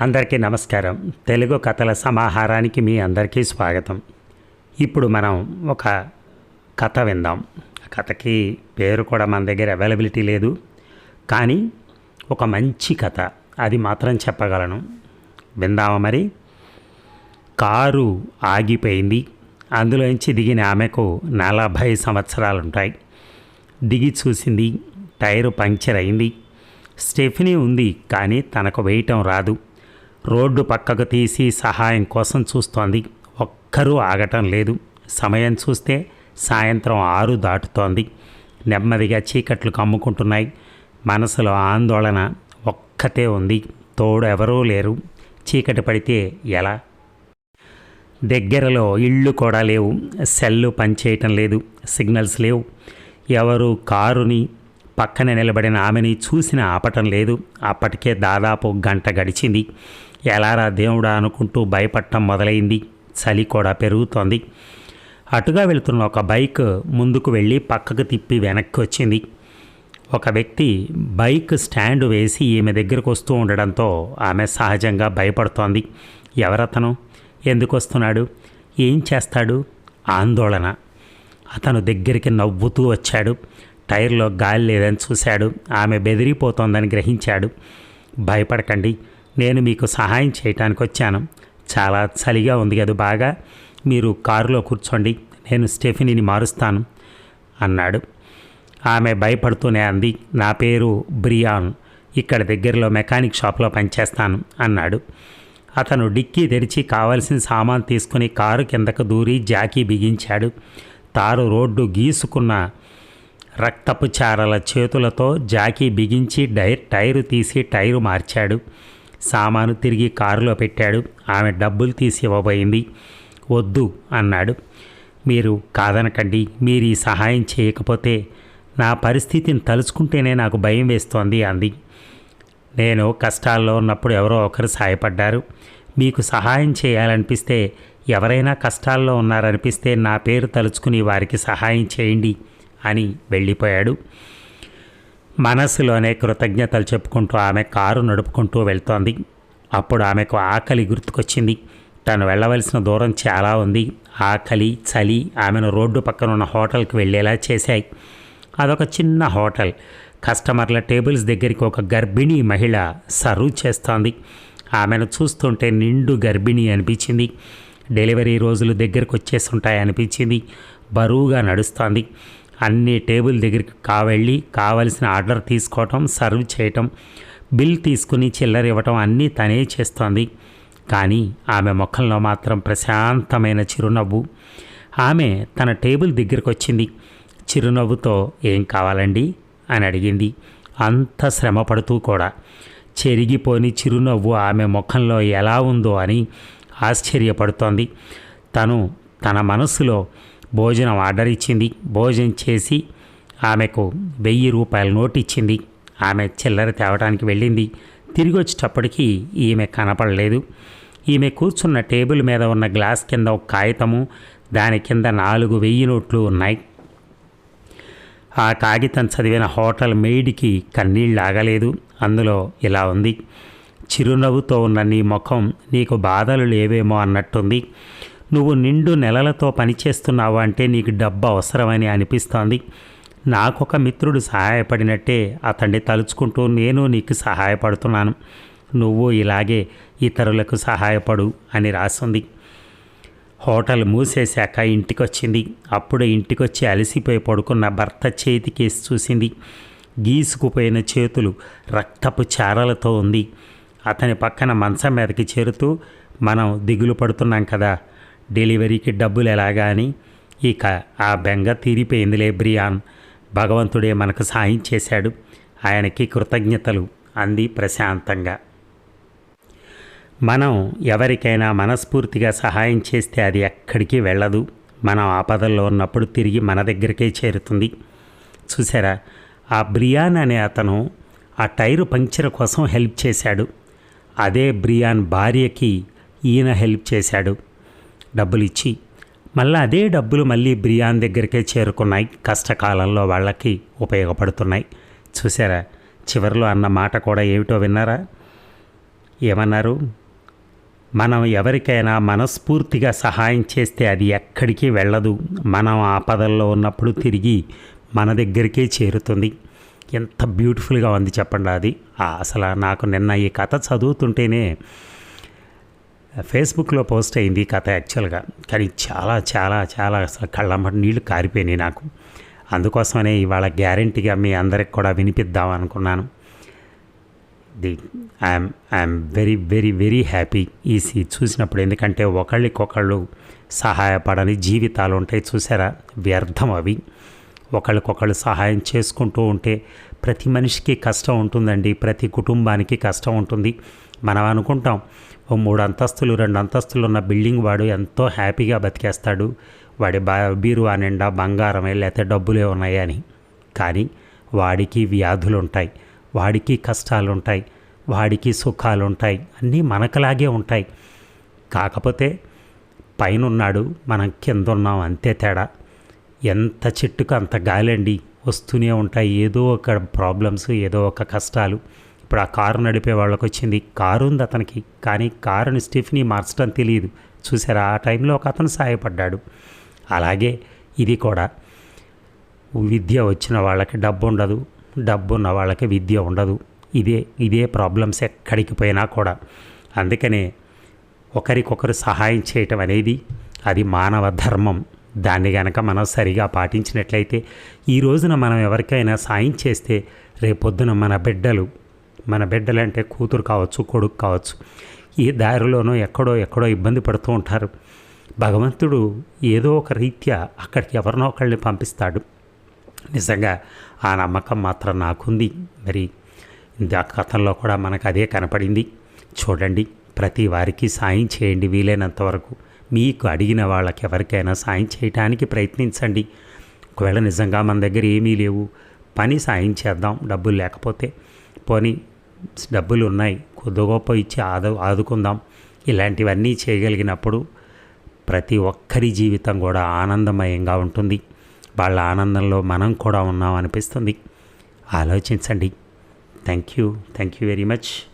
అందరికీ నమస్కారం. తెలుగు కథల సమాహారానికి మీ అందరికీ స్వాగతం. ఇప్పుడు మనం ఒక కథ విందాం. ఆ కథకి పేరు కూడా మన దగ్గర అవైలబిలిటీ లేదు. కానీ ఒక మంచి కథ అది మాత్రం చెప్పగలను. విందామా మరి? కారు ఆగిపోయింది. అందులోంచి దిగిన ఆమెకు నలభై సంవత్సరాలుంటాయి. దిగి చూసింది టైరు పంక్చర్ అయింది. స్టెఫినీ ఉంది కానీ తనకు వేయటం రాదు. రోడ్డు పక్కకు తీసి సహాయం కోసం చూస్తోంది. ఒక్కరూ ఆగటం లేదు. సమయం చూస్తే సాయంత్రం ఆరు దాటుతోంది. నెమ్మదిగా చీకట్లు కమ్ముకుంటున్నాయి. మనసులో ఆందోళన ఒక్కతే ఉంది. తోడు ఎవరూ లేరు. చీకటి పడితే ఎలా? దగ్గరలో ఇళ్ళు కూడా లేవు. సెల్లు పనిచేయటం లేదు. సిగ్నల్స్ లేవు. ఎవరు కారుని పక్కన నిలబడిన ఆమెని చూసిన ఆపటం లేదు. అప్పటికే దాదాపు గంట గడిచింది. ఎలారా దేవుడా అనుకుంటూ భయపడటం మొదలైంది. చలి కూడా పెరుగుతోంది. అటుగా వెళుతున్న ఒక బైక్ ముందుకు వెళ్ళి పక్కకు తిప్పి వెనక్కి వచ్చింది. ఒక వ్యక్తి బైక్ స్టాండ్ వేసి ఈమె దగ్గరకు వస్తూ ఉండడంతో ఆమె సహజంగా భయపడుతోంది. ఎవరతను? ఎందుకు వస్తున్నాడు ఏం చేస్తాడు? ఆందోళన. అతను దగ్గరికి నవ్వుతూ వచ్చాడు. టైర్లో గాలి లేదని చూశాడు. ఆమె బెదిరిపోతోందని గ్రహించాడు. భయపడకండి నేను మీకు సహాయం చేయటానికి వచ్చాను. చాలా చలిగా ఉంది కదా బాగా. మీరు కారులో కూర్చోండి నేను స్టెఫినీని మారుస్తాను అన్నాడు. ఆమె భయపడుతూనే అంది. నా పేరు బ్రియాన్ ఇక్కడ దగ్గరలో మెకానిక్ షాప్లో పనిచేస్తాను అన్నాడు. అతను డిక్కీ తెరిచి కావలసిన సామాన్ తీసుకుని కారు కిందకు దూరి జాకీ బిగించాడు. తారు రోడ్డు గీసుకున్న రక్తపు చారల చేతులతో జాకీ బిగించి డైర్ టైరు తీసి టైరు మార్చాడు. సామాను తిరిగి కారులో పెట్టాడు. ఆమె డబ్బులు తీసి ఇవ్వబోయింది. వద్దు అన్నాడు. మీరు కాదనకండి మీరు ఈ సహాయం చేయకపోతే నా పరిస్థితిని తలుచుకుంటేనే నాకు భయం వేస్తోంది అంది. నేను కష్టాల్లో ఉన్నప్పుడు ఎవరో ఒకరు సహాయపడ్డారు మీకు సహాయం చేయాలనిపిస్తే ఎవరైనా కష్టాల్లో ఉన్నారనిపిస్తే నా పేరు తలుచుకుని వారికి సహాయం చేయండి. అని వెళ్ళిపోయాడు. మనస్సులోనే కృతజ్ఞతలు చెప్పుకుంటూ ఆమె కారు నడుపుకుంటూ వెళ్తోంది. అప్పుడు ఆమెకు ఆకలి గుర్తుకొచ్చింది. తను వెళ్ళవలసిన దూరం చాలా ఉంది. ఆకలి చలి ఆమెను రోడ్డు పక్కన ఉన్న హోటల్కి వెళ్ళేలా చేశాయి. అదొక చిన్న హోటల్. కస్టమర్ల టేబుల్స్ దగ్గరికి ఒక గర్భిణీ మహిళ సర్వ్ చేస్తోంది. ఆమెను చూస్తుంటే నిండు గర్భిణి అనిపించింది. డెలివరీ రోజులు దగ్గరకు వచ్చేస్తుంటాయి అనిపించింది బరువుగా నడుస్తోంది. అన్ని టేబుల్ దగ్గరికి కావెళ్ళి కావలసిన ఆర్డర్ తీసుకోవటం సర్వ్ చేయటం బిల్ తీసుకుని చిల్లర ఇవ్వటం అన్నీ తనే చేస్తోంది. కానీ ఆమె ముఖంలో మాత్రం ప్రశాంతమైన చిరునవ్వు. ఆమె తన టేబుల్ దగ్గరికి వచ్చింది. చిరునవ్వుతో ఏం కావాలండి? అని అడిగింది. అంత శ్రమ పడుతూ కూడా. చెరిగిపోని చిరునవ్వు ఆమె ముఖంలో ఎలా ఉందో అని ఆశ్చర్యపడుతోంది. తను తన మనసులో భోజనం ఆర్డర్ ఇచ్చింది. భోజనం చేసి ఆమెకు వెయ్యి రూపాయల నోటు ఇచ్చింది. ఆమె చిల్లర తేవడానికి వెళ్ళింది. తిరిగి వచ్చేటప్పటికి ఈమె కనపడలేదు. ఈమె కూర్చున్న టేబుల్ మీద ఉన్న గ్లాస్ కింద ఒక కాగితము దాని కింద నాలుగు వెయ్యి నోట్లు ఉన్నాయి. ఆ కాగితం చదివిన హోటల్ మెయిడ్కి కన్నీళ్ళు ఆగలేదు. అందులో ఇలా ఉంది. చిరునవ్వుతో ఉన్న నీ ముఖం నీకు బాధలు లేవేమో అన్నట్టుంది. నువ్వు నిండు నెలలతో పనిచేస్తున్నావు అంటే నీకు డబ్బు అవసరమని అనిపిస్తోంది. నాకొక మిత్రుడు సహాయపడినట్టే అతన్ని తలుచుకుంటూ నేను నీకు సహాయపడుతున్నాను. నువ్వు ఇలాగే ఇతరులకు సహాయపడు అని రాసింది. హోటల్ మూసేశాక ఇంటికొచ్చింది. అప్పుడే ఇంటికొచ్చి అలసిపోయి పడుకున్న భర్త చేతికేసి చూసింది. గీసుకుపోయిన చేతులు రక్తపు చారలతో ఉంది. అతని పక్కన మంచం మీదకి చేరుతూ మనం దిగులు పడుతున్నాం కదా డెలివరీకి డబ్బులు ఎలాగా అని. ఇక ఆ బెంగ తీరిపోయిందిలే బ్రియాన్. భగవంతుడే మనకు సాయం చేశాడు. ఆయనకి కృతజ్ఞతలు అంది ప్రశాంతంగా. మనం ఎవరికైనా మనస్ఫూర్తిగా సహాయం చేస్తే అది ఎక్కడికి వెళ్ళదు. మనం ఆపదల్లో ఉన్నప్పుడు తిరిగి మన దగ్గరికే చేరుతుంది. చూసారా? ఆ బ్రియాన్ అనే అతను ఆ టైరు పంక్చర్ కోసం హెల్ప్ చేశాడు. అదే బ్రియాన్ భార్యకి ఈయన హెల్ప్ చేశాడు. డబ్బులు ఇచ్చి మళ్ళీ అదే డబ్బులు మళ్ళీ బ్రియాన్ దగ్గరికే చేరుకున్నాయి. కష్టకాలంలో వాళ్ళకి ఉపయోగపడుతున్నాయి. చూసారా చివరిలో అన్న మాట కూడా ఏమిటో విన్నారా? ఏమన్నారు? మనం ఎవరికైనా మనస్ఫూర్తిగా సహాయం చేస్తే అది ఎక్కడికి వెళ్ళదు. మనం ఆపదల్లో ఉన్నప్పుడు తిరిగి మన దగ్గరికే చేరుతుంది. ఎంత బ్యూటిఫుల్గా ఉంది చెప్పండి అది. అసలు నాకు నిన్న ఈ కథ చదువుతుంటేనే ఫేస్బుక్లో పోస్ట్ అయింది కథ యాక్చువల్గా. కానీ చాలా చాలా చాలా అసలు కళ్ళమ్మటి నీళ్ళు కారిపోయినాయి నాకు. అందుకోసమనే ఇవాళ గ్యారంటీగా మీ అందరికి కూడా వినిపిద్దాం అనుకున్నాను. The I'm I'm very very very happy ఈ సీ చూసినప్పుడు. ఎందుకంటే ఒకళ్ళకొకళ్ళు సహాయపడని జీవితాలు ఉంటాయి చూసారా? వ్యర్థం అవి. ఒకళ్ళకొకళ్ళు సహాయం చేసుకుంటూ ఉంటే ప్రతి మనిషికి కష్టం ఉంటుందండి. ప్రతి కుటుంబానికి కష్టం ఉంటుంది. మనం అనుకుంటాం ఓ మూడు అంతస్తులు రెండు అంతస్తులు ఉన్న బిల్డింగ్ వాడు ఎంతో హ్యాపీగా బతికేస్తాడు. వాడి బా బీరువా నిండా బంగారమే లేకపోతే డబ్బులే ఉన్నాయి అని. కానీ వాడికి వ్యాధులు ఉంటాయి వాడికి కష్టాలు ఉంటాయి వాడికి సుఖాలు ఉంటాయి అన్నీ మనకలాగే ఉంటాయి. కాకపోతే పైన ఉన్నాడు మనం కింద ఉన్నాం అంతే తేడా. ఎంత చెట్టుకు అంత గాలండి. వస్తూనే ఉంటాయి. ఏదో ఒక ప్రాబ్లమ్స్ ఏదో ఒక కష్టాలు. ఇప్పుడు ఆ కారు నడిపే వాళ్ళకి వచ్చింది కారు ఉంది అతనికి. కానీ కారుని స్టిఫ్ని మార్చడం తెలియదు చూసారా? ఆ టైంలో ఒక అతను సహాయపడ్డాడు అలాగే ఇది కూడా. విద్య వచ్చిన వాళ్ళకి డబ్బు ఉండదు. డబ్బు ఉన్న వాళ్ళకి విద్య ఉండదు. ఇదే ఇదే ప్రాబ్లమ్స్ ఎక్కడికి పోయినా కూడా. అందుకనే ఒకరికొకరు సహాయం చేయటం అనేది అది మానవ ధర్మం. దాన్ని గనక మనం సరిగా పాటించినట్లయితే ఈ రోజున మనం ఎవరికైనా సాయం చేస్తే రేపొద్దున మన బిడ్డలు మన బిడ్డలంటే కూతురు కావచ్చు కొడుకు కావచ్చు ఈ దారిలోనో ఎక్కడో ఎక్కడో ఇబ్బంది పడుతూ ఉంటారు. భగవంతుడు ఏదో ఒక రీత్యా అక్కడికి ఎవరినో ఒకళ్ళని పంపిస్తాడు. నిజంగా ఆ నమ్మకం మాత్రం నాకుంది. మరి ఇంత కథల్లో కూడా మనకు అదే కనపడింది. చూడండి ప్రతి వారికి సాయం చేయండి వీలైనంత వరకు. మీకు అడిగిన వాళ్ళకి ఎవరికైనా సాయం చేయడానికి ప్రయత్నించండి. ఒకవేళ నిజంగా మన దగ్గర ఏమీ లేవు పని సాయం చేద్దాం డబ్బులు లేకపోతే. పోనీ డబ్బులు ఉన్నాయి కొద్ది గొప్ప ఇచ్చి ఆదు ఆదుకుందాం. ఇలాంటివన్నీ చేయగలిగినప్పుడు ప్రతి ఒక్కరి జీవితం కూడా ఆనందమయంగా ఉంటుంది. వాళ్ళ ఆనందంలో మనం కూడా ఉన్నాం అనిపిస్తుంది. ఆలోచించండి. Thank you thank you very much.